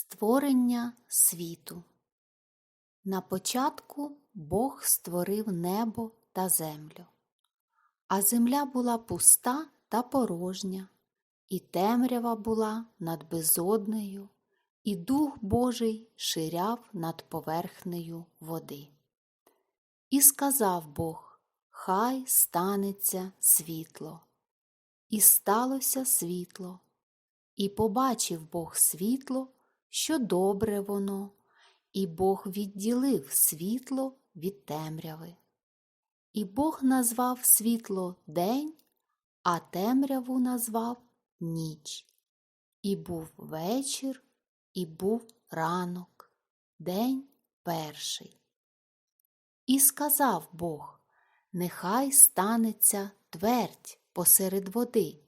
Створення світу. На початку Бог створив небо та землю, а земля була пуста та порожня, і темрява була над безоднею, і Дух Божий ширяв над поверхнею води. І сказав Бог, хай станеться світло. І сталося світло, і побачив Бог світло, що добре воно, і Бог відділив світло від темряви. І Бог назвав світло день, а темряву назвав ніч. І був вечір, і був ранок, день перший. І сказав Бог, нехай станеться твердь посеред води,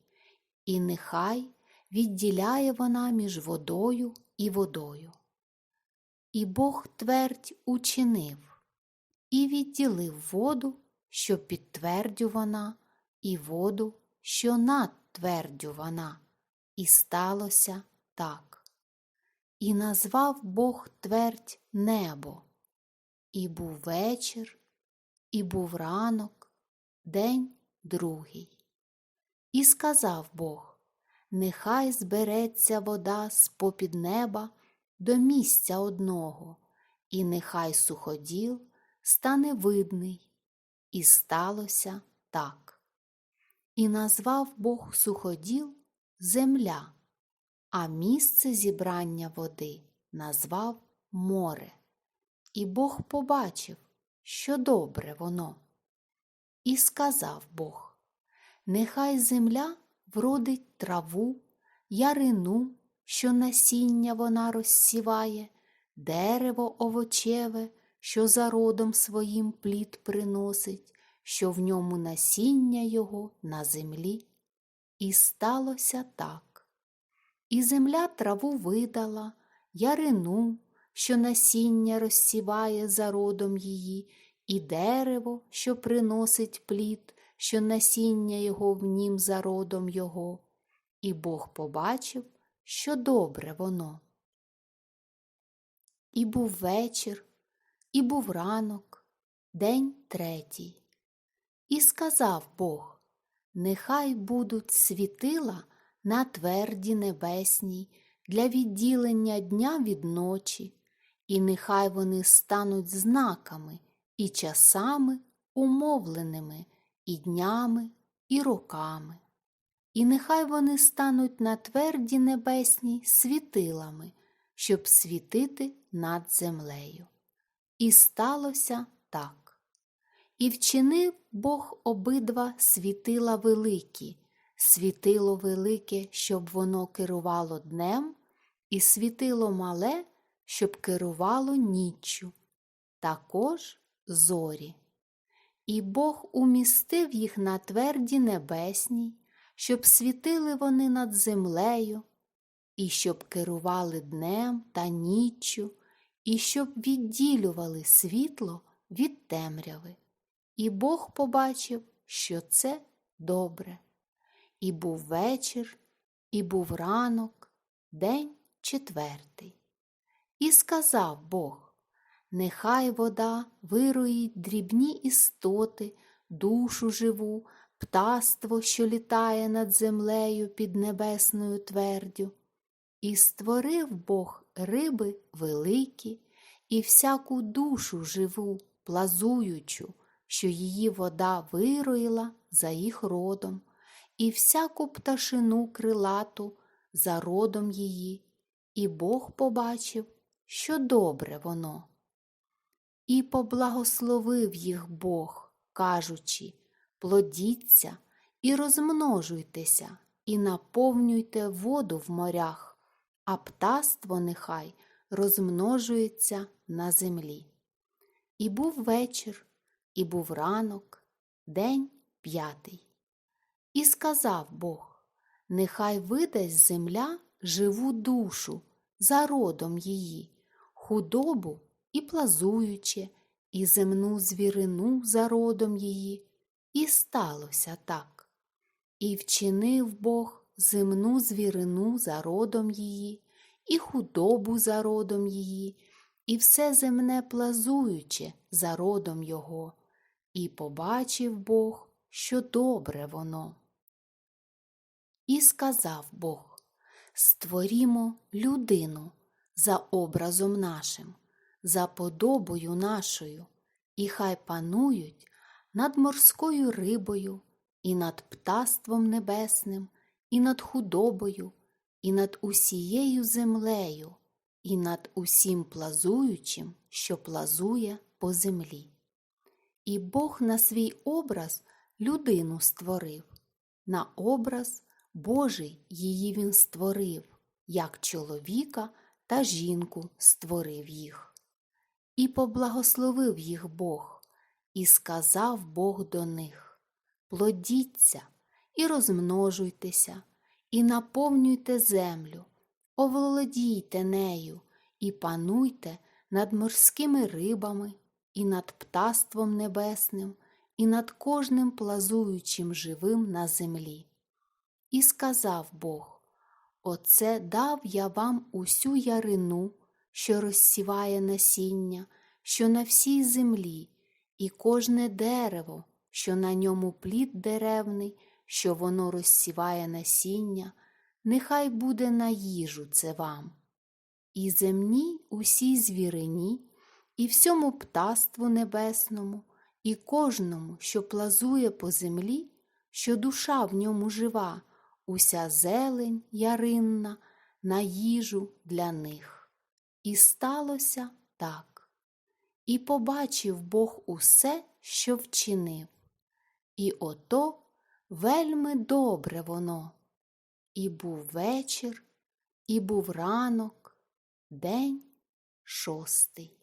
і нехай відділяє вона між водою і водою. І Бог твердь учинив, і відділив воду, що під твердю вона, і воду, що над твердю вона, і сталося так. І назвав Бог твердь небо, і був вечір, і був ранок, день другий. І сказав Бог, Нехай збереться вода з попід неба до місця одного, і нехай суходіл стане видний. І сталося так. І назвав Бог суходіл земля, а місце зібрання води назвав море. І Бог побачив, що добре воно. І сказав Бог, нехай земля вродить траву, ярину, що насіння вона розсіває, дерево овочеве, що за родом своїм плід приносить, що в ньому насіння його на землі. І сталося так. І земля траву видала, ярину, що насіння розсіває за родом її, і дерево, що приносить плід, що насіння його в нім за родом його, і Бог побачив, що добре воно. І був вечір, і був ранок, день третій. І сказав Бог, нехай будуть світила на тверді небесній для відділення дня від ночі, і нехай вони стануть знаками і часами умовленими і днями, і роками. І нехай вони стануть на тверді небесній світилами, щоб світити над землею. І сталося так. І вчинив Бог обидва світила великі, світило велике, щоб воно керувало днем, і світило мале, щоб керувало ніччю, також зорі. І Бог умістив їх на тверді небесній, щоб світили вони над землею, і щоб керували днем та ніччю, і щоб відділювали світло від темряви. І Бог побачив, що це добре. І був вечір, і був ранок, день четвертий. І сказав Бог Нехай вода вироїть дрібні істоти, душу живу, птаство, що літає над землею під небесною твердю. І створив Бог риби великі, і всяку душу живу, плазуючу, що її вода вироїла за їх родом, і всяку пташину крилату за родом її, і Бог побачив, що добре воно. І поблагословив їх Бог, кажучи плодіться і розмножуйтеся, і наповнюйте воду в морях, а птаство нехай розмножується на землі. І був вечір, і був ранок, день п'ятий. І сказав Бог: Нехай видасть земля живу душу за родом її, худобу і плазуюче, і земну звірину за родом її, і сталося так. І вчинив Бог земну звірину за родом її, і худобу за родом її, і все земне плазуюче за родом його, і побачив Бог, що добре воно. І сказав Бог Створімо людину за образом нашим, за подобою нашою, і хай панують над морською рибою, і над птаством небесним, і над худобою, і над усією землею, і над усім плазуючим, що плазує по землі. І Бог на свій образ людину створив, на образ Божий її він створив, як чоловіка та жінку створив їх. І поблагословив їх Бог, і сказав Бог до них Плодіться і розмножуйтеся, і наповнюйте землю, оволодійте нею, і пануйте над морськими рибами, і над птаством небесним, і над кожним плазуючим живим на землі. І сказав Бог Оце дав я вам усю ярину, що розсіває насіння, що на всій землі, і кожне дерево, що на ньому плід деревний, що воно розсіває насіння, нехай буде на їжу це вам. І земній усій звірині, і всьому птаству небесному, і кожному, що плазує по землі, що душа в ньому жива, уся зелень яринна на їжу для них. І сталося так. І побачив Бог усе, що вчинив. І ото вельми добре воно. І був вечір, і був ранок, день шостий.